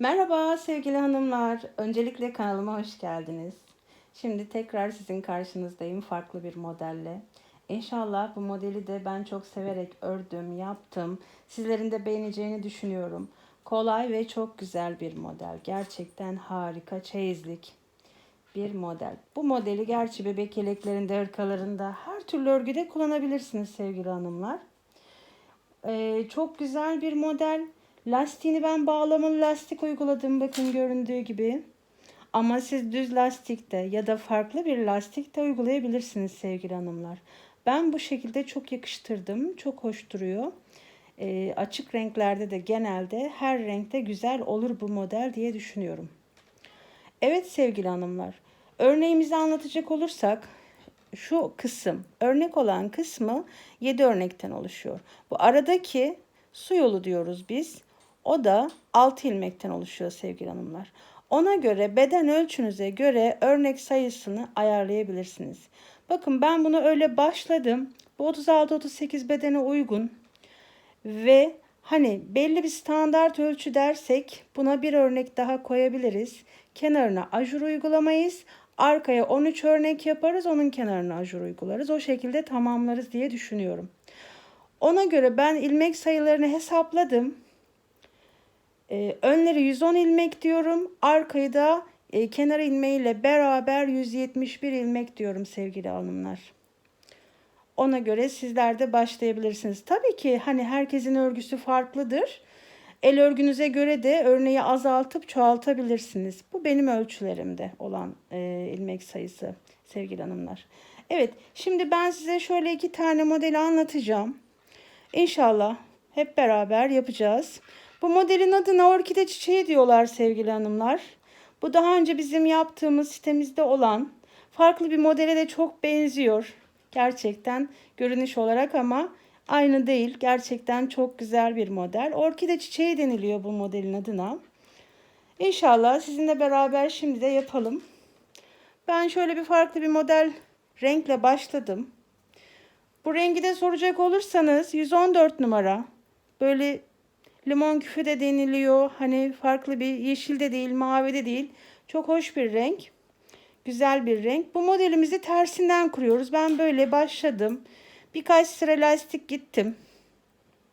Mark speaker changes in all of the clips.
Speaker 1: Merhaba sevgili hanımlar. Öncelikle kanalıma hoş geldiniz. Şimdi tekrar sizin karşınızdayım farklı bir modelle. İnşallah bu modeli de ben çok severek ördüm, yaptım. Sizlerin de beğeneceğini düşünüyorum. Kolay ve çok güzel bir model. Gerçekten harika çeyizlik bir model. Bu modeli gerçi bebek yeleklerinde, ırkalarında her türlü örgüde kullanabilirsiniz sevgili hanımlar. Ee, çok güzel bir model. Lastiğini ben bağlamalı lastik uyguladım bakın göründüğü gibi. Ama siz düz lastikte ya da farklı bir lastikte uygulayabilirsiniz sevgili hanımlar. Ben bu şekilde çok yakıştırdım. Çok hoş duruyor. Ee, açık renklerde de genelde her renkte güzel olur bu model diye düşünüyorum. Evet sevgili hanımlar. Örneğimizi anlatacak olursak şu kısım örnek olan kısmı 7 örnekten oluşuyor. Bu aradaki su yolu diyoruz biz. O da 6 ilmekten oluşuyor sevgili hanımlar. Ona göre beden ölçünüze göre örnek sayısını ayarlayabilirsiniz. Bakın ben bunu öyle başladım. Bu 36-38 bedene uygun. Ve hani belli bir standart ölçü dersek buna bir örnek daha koyabiliriz. Kenarına ajur uygulamayız. Arkaya 13 örnek yaparız. Onun kenarına ajur uygularız. O şekilde tamamlarız diye düşünüyorum. Ona göre ben ilmek sayılarını hesapladım. Ee, önleri 110 ilmek diyorum. Arkayı da e, kenar ilmeğiyle beraber 171 ilmek diyorum sevgili hanımlar. Ona göre sizler de başlayabilirsiniz. Tabii ki hani herkesin örgüsü farklıdır. El örgünüze göre de örneği azaltıp çoğaltabilirsiniz. Bu benim ölçülerimde olan e, ilmek sayısı sevgili hanımlar. Evet şimdi ben size şöyle iki tane modeli anlatacağım. İnşallah hep beraber yapacağız. Bu modelin adına orkide çiçeği diyorlar sevgili hanımlar. Bu daha önce bizim yaptığımız sitemizde olan farklı bir modele de çok benziyor. Gerçekten görünüş olarak ama aynı değil. Gerçekten çok güzel bir model. Orkide çiçeği deniliyor bu modelin adına. İnşallah sizinle beraber şimdi de yapalım. Ben şöyle bir farklı bir model renkle başladım. Bu rengi de soracak olursanız 114 numara. Böyle limon küfü de deniliyor. Hani farklı bir yeşil de değil, mavi de değil. Çok hoş bir renk. Güzel bir renk. Bu modelimizi tersinden kuruyoruz. Ben böyle başladım. Birkaç sıra lastik gittim.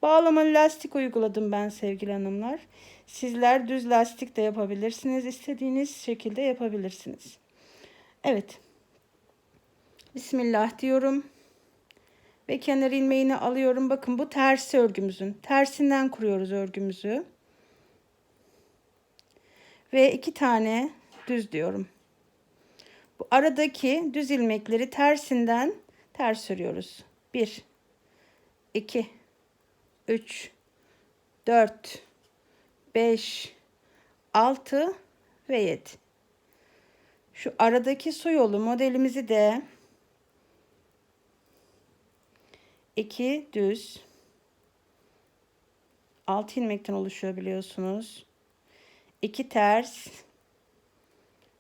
Speaker 1: Bağlamalı lastik uyguladım ben sevgili hanımlar. Sizler düz lastik de yapabilirsiniz. İstediğiniz şekilde yapabilirsiniz. Evet. Bismillah diyorum. Ve kenar ilmeğini alıyorum. Bakın bu tersi örgümüzün. Tersinden kuruyoruz örgümüzü. Ve iki tane düz diyorum. Bu aradaki düz ilmekleri tersinden ters örüyoruz. 1 2 3 4 5 6 ve 7. Şu aradaki su yolu modelimizi de 2 düz 6 ilmekten oluşuyor biliyorsunuz. 2 ters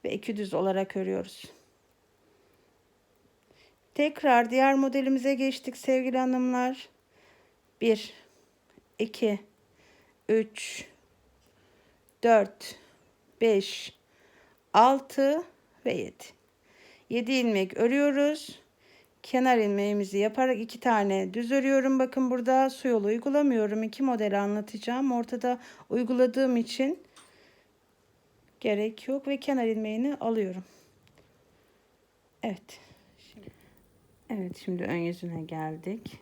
Speaker 1: ve 2 düz olarak örüyoruz. Tekrar diğer modelimize geçtik sevgili hanımlar. 1 2 3 4 5 6 ve 7. 7 ilmek örüyoruz. Kenar ilmeğimizi yaparak iki tane düz örüyorum. Bakın burada su yolu uygulamıyorum. İki model anlatacağım. Ortada uyguladığım için gerek yok ve kenar ilmeğini alıyorum. Evet. Evet şimdi ön yüzüne geldik.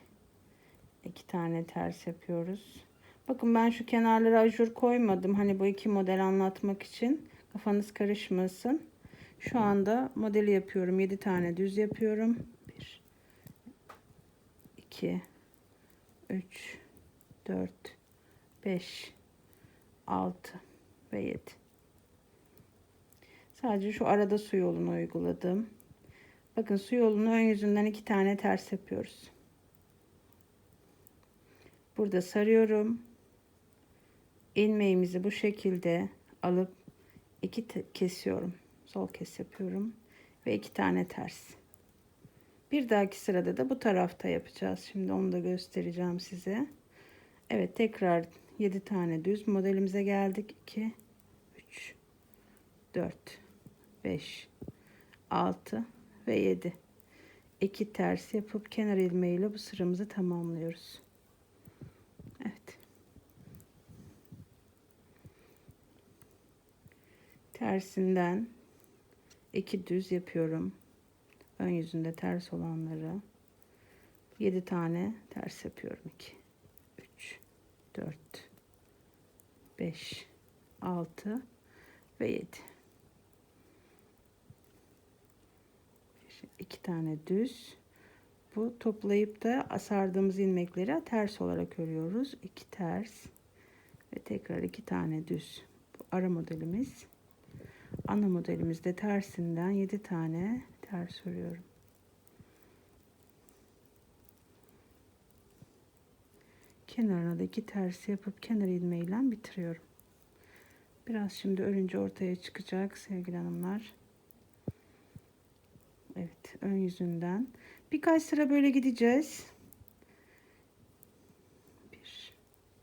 Speaker 1: İki tane ters yapıyoruz. Bakın ben şu kenarlara ajur koymadım. Hani bu iki model anlatmak için. Kafanız karışmasın. Şu anda modeli yapıyorum. 7 tane düz yapıyorum. 1 2 3 4 5 6 ve 7. Sadece şu arada su yolunu uyguladım. Bakın su yolunu ön yüzünden iki tane ters yapıyoruz. Burada sarıyorum. ilmeğimizi bu şekilde alıp iki kesiyorum. Sol kes yapıyorum ve iki tane ters. Bir dahaki sırada da bu tarafta yapacağız. Şimdi onu da göstereceğim size. Evet tekrar 7 tane düz modelimize geldik. 2 3 4 5 6 ve 7 2 ters yapıp kenar ilmeğiyle bu sıramızı tamamlıyoruz. Evet. Tersinden 2 düz yapıyorum. Ön yüzünde ters olanları 7 tane ters yapıyorum. 2 3 4 5 6 ve 7 iki tane düz. Bu toplayıp da asardığımız ilmekleri ters olarak örüyoruz. İki ters ve tekrar iki tane düz. Bu ara modelimiz. Ana modelimizde tersinden 7 tane ters örüyorum kenarına da iki ters yapıp kenar ilmeğiyle bitiriyorum biraz şimdi örünce ortaya çıkacak sevgili hanımlar Evet ön yüzünden. Birkaç sıra böyle gideceğiz. 1,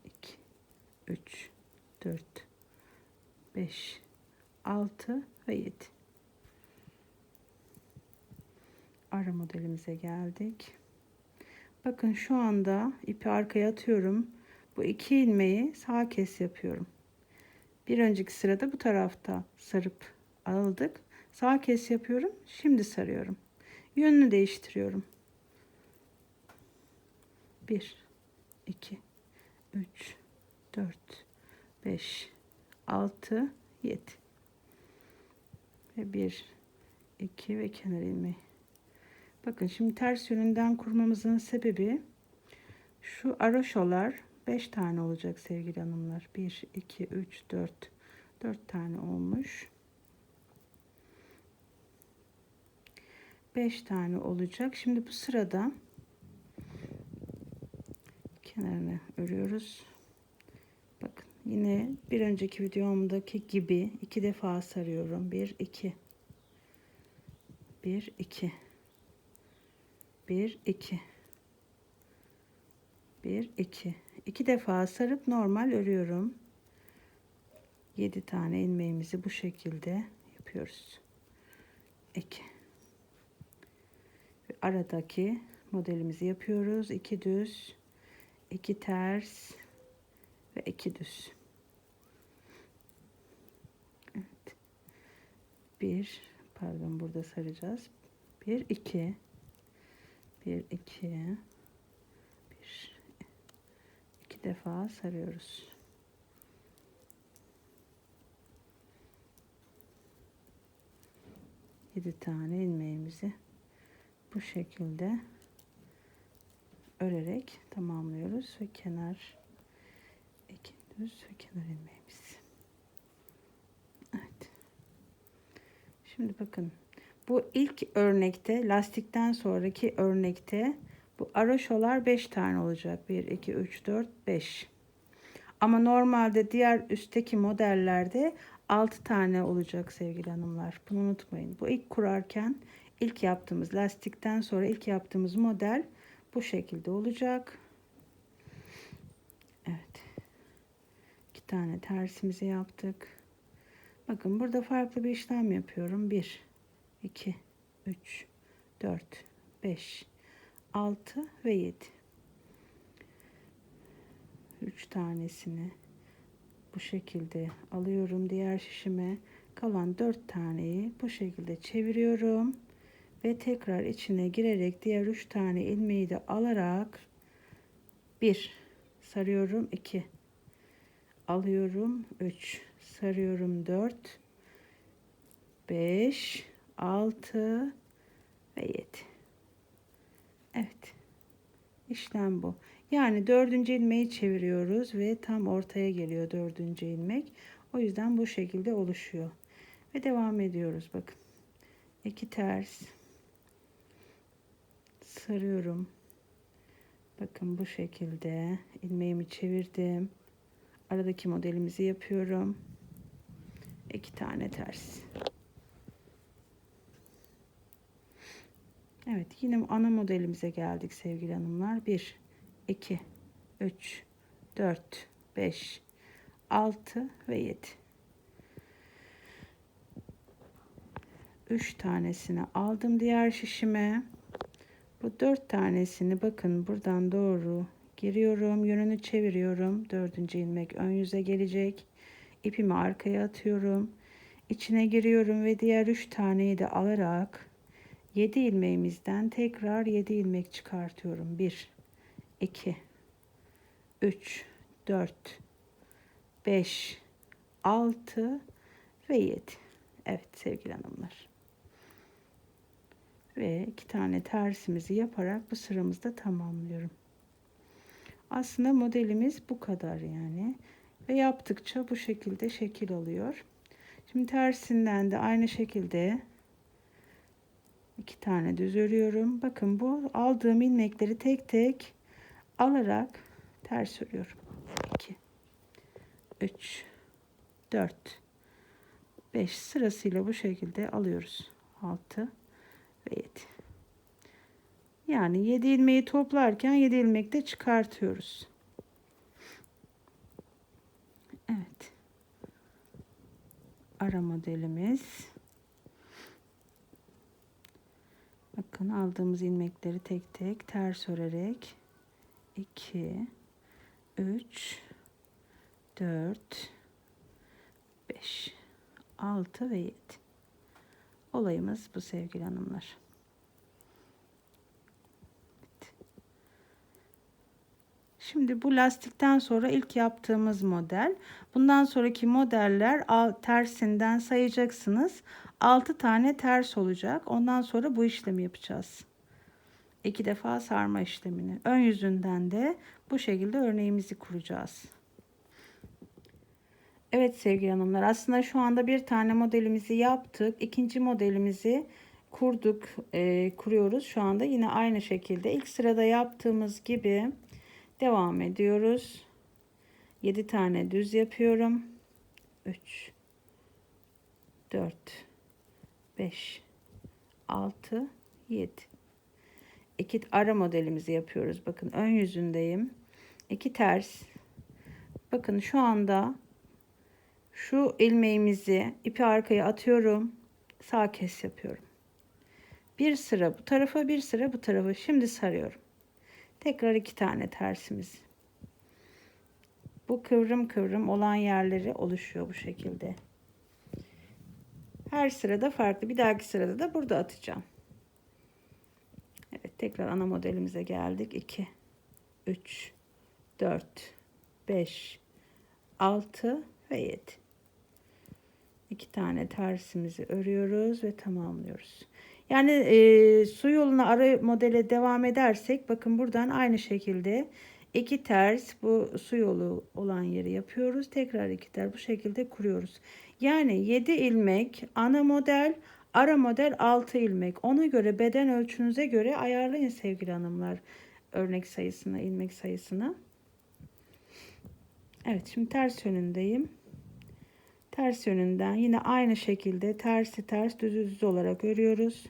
Speaker 1: 2, 3, 4, 5, 6 ve 7. Ara modelimize geldik. Bakın şu anda ipi arkaya atıyorum. Bu iki ilmeği sağ kes yapıyorum. Bir önceki sırada bu tarafta sarıp aldık. Sağ kes yapıyorum. Şimdi sarıyorum. Yönünü değiştiriyorum. 1 2 3 4 5 6 7 ve 1 2 ve kenar ilmeği. Bakın şimdi ters yönünden kurmamızın sebebi şu aroşolar 5 tane olacak sevgili hanımlar. 1 2 3 4 4 tane olmuş. 5 tane olacak. Şimdi bu sırada kenarını örüyoruz. Bakın yine bir önceki videomdaki gibi iki defa sarıyorum. 1 2 1 2 1 2 1 2 2 defa sarıp normal örüyorum. 7 tane ilmeğimizi bu şekilde yapıyoruz. 2 aradaki modelimizi yapıyoruz. 2 düz, 2 ters ve 2 düz. Evet. 1 pardon burada saracağız. 1 2 1 2 1 2 defa sarıyoruz. Yedi tane ilmeğimizi bu şekilde örerek tamamlıyoruz ve kenar iki düz ve kenar ilmeğimiz. Evet. Şimdi bakın bu ilk örnekte lastikten sonraki örnekte bu aroşolar 5 tane olacak. 1 2 3 4 5. Ama normalde diğer üstteki modellerde 6 tane olacak sevgili hanımlar. Bunu unutmayın. Bu ilk kurarken ilk yaptığımız lastikten sonra ilk yaptığımız model bu şekilde olacak. Evet. İki tane tersimizi yaptık. Bakın burada farklı bir işlem yapıyorum. 1 2 3 4 5 6 ve 7. 3 tanesini bu şekilde alıyorum diğer şişime. Kalan 4 taneyi bu şekilde çeviriyorum ve tekrar içine girerek diğer üç tane ilmeği de alarak bir sarıyorum iki alıyorum üç sarıyorum dört beş altı ve yedi evet işlem bu yani dördüncü ilmeği çeviriyoruz ve tam ortaya geliyor dördüncü ilmek o yüzden bu şekilde oluşuyor ve devam ediyoruz bakın iki ters sarıyorum. Bakın bu şekilde ilmeğimi çevirdim. Aradaki modelimizi yapıyorum. İki tane ters. Evet yine ana modelimize geldik sevgili hanımlar. 1, 2, 3, 4, 5, 6 ve 7. 3 tanesini aldım diğer şişime. Bu 4 tanesini bakın buradan doğru giriyorum. Yönünü çeviriyorum. Dördüncü ilmek ön yüze gelecek. İpimi arkaya atıyorum. İçine giriyorum ve diğer 3 taneyi de alarak 7 ilmeğimizden tekrar 7 ilmek çıkartıyorum. 1 2 3 4 5 6 ve 7. Evet sevgili hanımlar. Ve iki tane tersimizi yaparak bu sıramızda tamamlıyorum. Aslında modelimiz bu kadar yani. Ve yaptıkça bu şekilde şekil alıyor. Şimdi tersinden de aynı şekilde iki tane düz örüyorum. Bakın bu aldığım ilmekleri tek tek alarak ters örüyorum. 2 3 4 5 sırasıyla bu şekilde alıyoruz. 6 ve 7. Yani 7 ilmeği toplarken 7 ilmek de çıkartıyoruz. Evet. Ara modelimiz. Bakın aldığımız ilmekleri tek tek ters örerek 2 3 4 5 6 ve 7 olayımız bu sevgili hanımlar Şimdi bu lastikten sonra ilk yaptığımız model. Bundan sonraki modeller tersinden sayacaksınız. 6 tane ters olacak. Ondan sonra bu işlemi yapacağız. İki defa sarma işlemini. Ön yüzünden de bu şekilde örneğimizi kuracağız. Evet sevgili hanımlar aslında şu anda bir tane modelimizi yaptık. İkinci modelimizi kurduk, e, kuruyoruz. Şu anda yine aynı şekilde ilk sırada yaptığımız gibi devam ediyoruz. 7 tane düz yapıyorum. 3 4 5 6 7 2 ara modelimizi yapıyoruz. Bakın ön yüzündeyim. 2 ters. Bakın şu anda şu ilmeğimizi ipi arkaya atıyorum. Sağ kes yapıyorum. Bir sıra bu tarafa bir sıra bu tarafa. Şimdi sarıyorum. Tekrar iki tane tersimiz. Bu kıvrım kıvrım olan yerleri oluşuyor bu şekilde. Her sırada farklı. Bir dahaki sırada da burada atacağım. Evet tekrar ana modelimize geldik. 2 3 4 5 6 ve 7 iki tane tersimizi örüyoruz ve tamamlıyoruz. Yani e, su yoluna ara modele devam edersek bakın buradan aynı şekilde iki ters bu su yolu olan yeri yapıyoruz. Tekrar iki ters bu şekilde kuruyoruz. Yani 7 ilmek ana model ara model 6 ilmek. Ona göre beden ölçünüze göre ayarlayın sevgili hanımlar örnek sayısına ilmek sayısına. Evet şimdi ters yönündeyim ters yönünden yine aynı şekilde tersi ters düz düz olarak örüyoruz.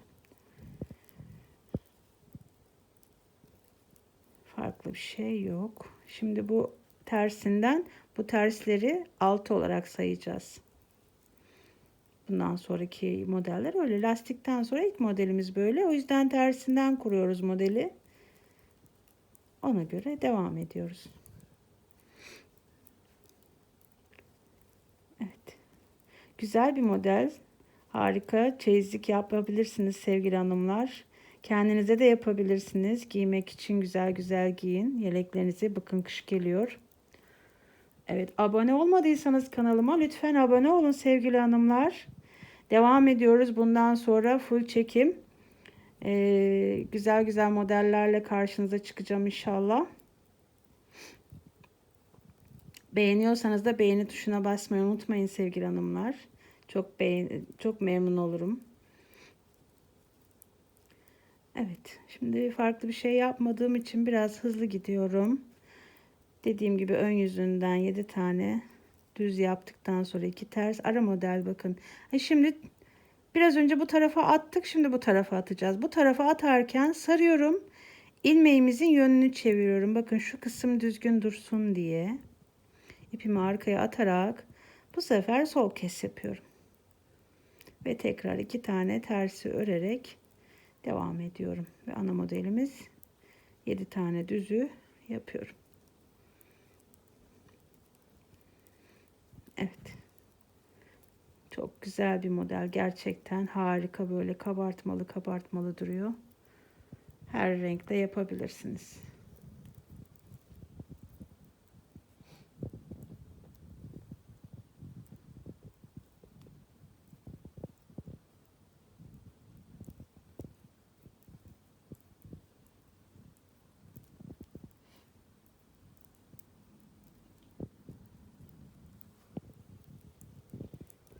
Speaker 1: Farklı bir şey yok. Şimdi bu tersinden bu tersleri 6 olarak sayacağız. Bundan sonraki modeller öyle. Lastikten sonra ilk modelimiz böyle. O yüzden tersinden kuruyoruz modeli. Ona göre devam ediyoruz. Güzel bir model. Harika. Çeyizlik yapabilirsiniz sevgili hanımlar. Kendinize de yapabilirsiniz. Giymek için güzel güzel giyin. Yeleklerinizi bakın kış geliyor. Evet abone olmadıysanız kanalıma lütfen abone olun sevgili hanımlar. Devam ediyoruz. Bundan sonra full çekim. Ee, güzel güzel modellerle karşınıza çıkacağım inşallah. Beğeniyorsanız da beğeni tuşuna basmayı unutmayın sevgili hanımlar. Çok beğen çok memnun olurum. Evet. Şimdi farklı bir şey yapmadığım için biraz hızlı gidiyorum. Dediğim gibi ön yüzünden 7 tane düz yaptıktan sonra iki ters ara model bakın. E şimdi biraz önce bu tarafa attık. Şimdi bu tarafa atacağız. Bu tarafa atarken sarıyorum. ilmeğimizin yönünü çeviriyorum. Bakın şu kısım düzgün dursun diye. ipimi arkaya atarak bu sefer sol kes yapıyorum. Ve tekrar iki tane tersi örerek devam ediyorum. Ve ana modelimiz 7 tane düzü yapıyorum. Evet. Çok güzel bir model. Gerçekten harika böyle kabartmalı kabartmalı duruyor. Her renkte yapabilirsiniz.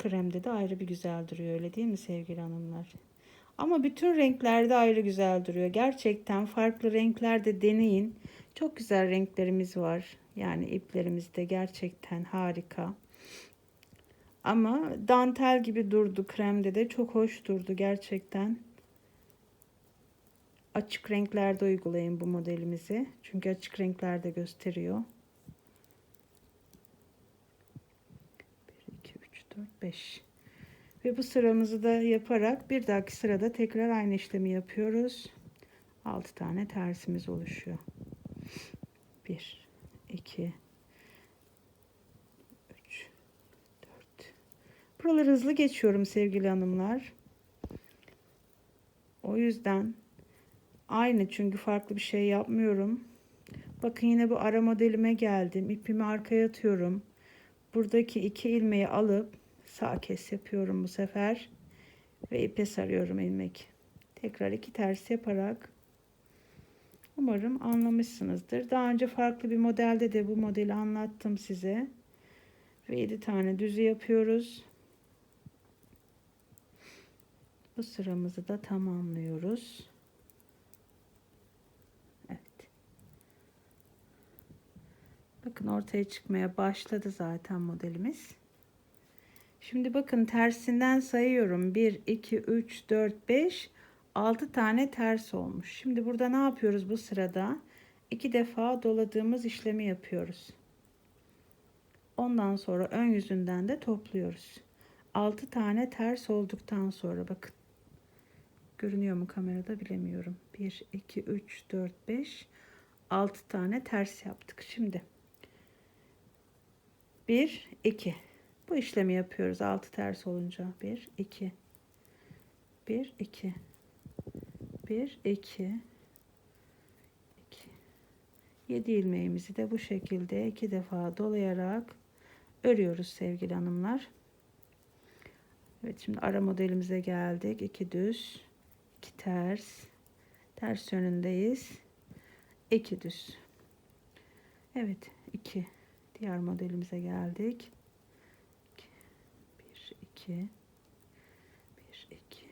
Speaker 1: Kremde de ayrı bir güzel duruyor öyle değil mi sevgili hanımlar? Ama bütün renklerde ayrı güzel duruyor. Gerçekten farklı renklerde deneyin. Çok güzel renklerimiz var. Yani iplerimiz de gerçekten harika. Ama dantel gibi durdu kremde de çok hoş durdu gerçekten. Açık renklerde uygulayın bu modelimizi. Çünkü açık renklerde gösteriyor. 4, 5. Ve bu sıramızı da yaparak bir dahaki sırada tekrar aynı işlemi yapıyoruz. 6 tane tersimiz oluşuyor. 1, 2, 3, 4. Buraları hızlı geçiyorum sevgili hanımlar. O yüzden aynı çünkü farklı bir şey yapmıyorum. Bakın yine bu ara modelime geldim. İpimi arkaya atıyorum. Buradaki iki ilmeği alıp sağ kes yapıyorum bu sefer ve ipe sarıyorum ilmek. Tekrar iki ters yaparak. Umarım anlamışsınızdır. Daha önce farklı bir modelde de bu modeli anlattım size. Ve 7 tane düzü yapıyoruz. Bu sıramızı da tamamlıyoruz. Evet. Bakın ortaya çıkmaya başladı zaten modelimiz Şimdi bakın tersinden sayıyorum. 1, 2, 3, 4, 5, 6 tane ters olmuş. Şimdi burada ne yapıyoruz bu sırada? 2 defa doladığımız işlemi yapıyoruz. Ondan sonra ön yüzünden de topluyoruz. 6 tane ters olduktan sonra bakın. Görünüyor mu kamerada bilemiyorum. 1, 2, 3, 4, 5, 6 tane ters yaptık. Şimdi 1, 2. Bu işlemi yapıyoruz. 6 ters olunca. 1, 2. 1, 2. 1, 2. 2. 7 ilmeğimizi de bu şekilde iki defa dolayarak örüyoruz sevgili hanımlar. Evet şimdi ara modelimize geldik. 2 düz, 2 ters. Ters yönündeyiz. 2 düz. Evet 2. Diğer modelimize geldik. 2 1 2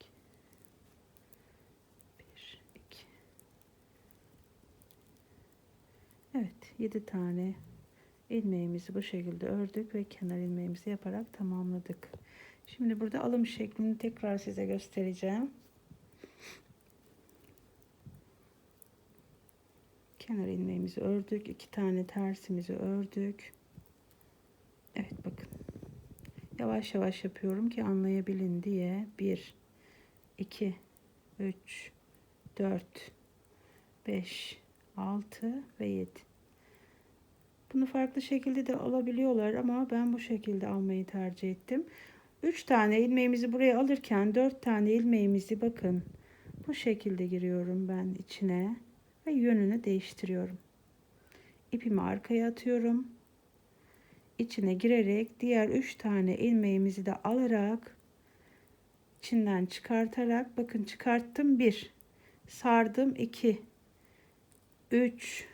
Speaker 1: 2 1 2 Evet 7 tane ilmeğimizi bu şekilde ördük ve kenar ilmeğimizi yaparak tamamladık. Şimdi burada alım şeklini tekrar size göstereceğim. Kenar ilmeğimizi ördük. iki tane tersimizi ördük. Evet bakın. Yavaş yavaş yapıyorum ki anlayabilin diye. 1, 2, 3, 4, 5, 6 ve 7. Bunu farklı şekilde de alabiliyorlar ama ben bu şekilde almayı tercih ettim. 3 tane ilmeğimizi buraya alırken 4 tane ilmeğimizi bakın bu şekilde giriyorum ben içine ve yönünü değiştiriyorum. İpimi arkaya atıyorum içine girerek diğer üç tane ilmeğimizi de alarak içinden çıkartarak bakın çıkarttım bir sardım iki üç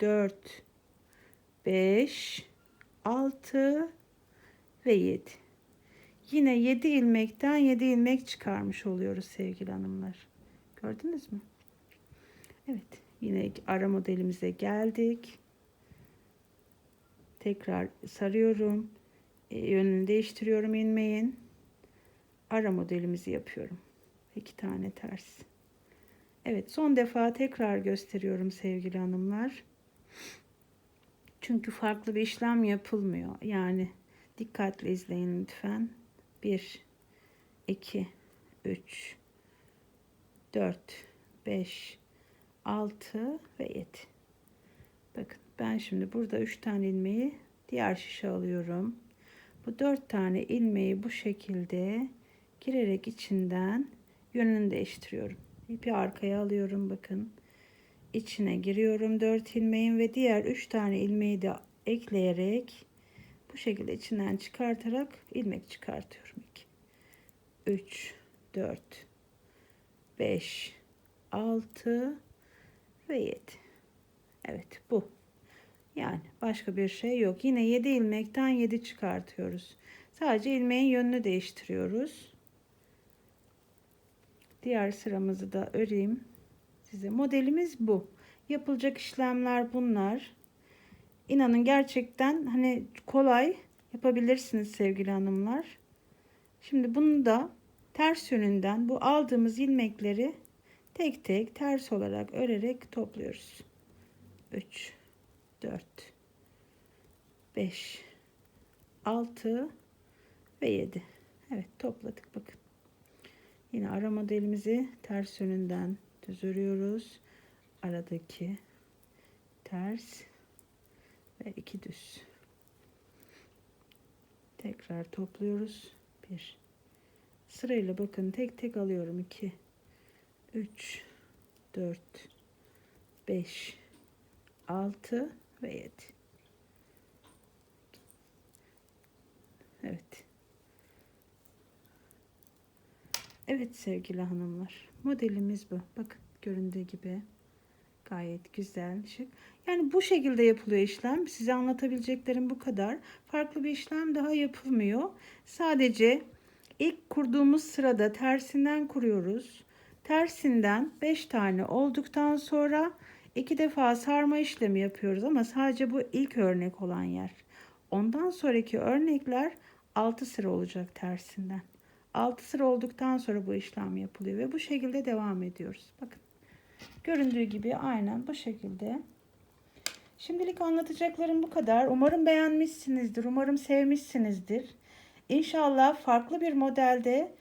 Speaker 1: dört beş altı ve yedi. Yine yedi ilmekten yedi ilmek çıkarmış oluyoruz sevgili hanımlar. Gördünüz mü? Evet yine ara modelimize geldik tekrar sarıyorum. E, yönünü değiştiriyorum ilmeğin ara modelimizi yapıyorum. İki tane ters. Evet son defa tekrar gösteriyorum sevgili hanımlar. Çünkü farklı bir işlem yapılmıyor. Yani dikkatli izleyin lütfen. 1 2 3 4 5 6 ve 7 bakın ben şimdi burada 3 tane ilmeği diğer şişe alıyorum. Bu 4 tane ilmeği bu şekilde girerek içinden yönünü değiştiriyorum. İpi arkaya alıyorum bakın. İçine giriyorum 4 ilmeğin ve diğer 3 tane ilmeği de ekleyerek bu şekilde içinden çıkartarak ilmek çıkartıyorum. 2 3 4 5 6 ve 7 Evet bu yani başka bir şey yok. Yine 7 ilmekten 7 çıkartıyoruz. Sadece ilmeğin yönünü değiştiriyoruz. Diğer sıramızı da öreyim. Size modelimiz bu. Yapılacak işlemler bunlar. İnanın gerçekten hani kolay yapabilirsiniz sevgili hanımlar. Şimdi bunu da ters yönünden bu aldığımız ilmekleri tek tek ters olarak örerek topluyoruz. 3 4 5 6 ve 7 Evet topladık bakın. Yine ara modelimizi ters yönünden düz örüyoruz aradaki ters ve iki düz. Tekrar topluyoruz. Bir. Sırayla bakın tek tek alıyorum. 2 3 4 5 6 ve 7 Evet. Evet sevgili hanımlar modelimiz bu. Bakın göründüğü gibi gayet güzel şık. Yani bu şekilde yapılıyor işlem. Size anlatabileceklerim bu kadar. Farklı bir işlem daha yapılmıyor. Sadece ilk kurduğumuz sırada tersinden kuruyoruz. Tersinden 5 tane olduktan sonra iki defa sarma işlemi yapıyoruz ama sadece bu ilk örnek olan yer ondan sonraki örnekler 6 sıra olacak tersinden 6 sıra olduktan sonra bu işlem yapılıyor ve bu şekilde devam ediyoruz bakın göründüğü gibi aynen bu şekilde Şimdilik anlatacaklarım bu kadar. Umarım beğenmişsinizdir. Umarım sevmişsinizdir. İnşallah farklı bir modelde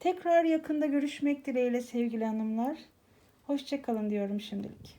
Speaker 1: tekrar yakında görüşmek dileğiyle sevgili hanımlar. Hoşçakalın diyorum şimdilik.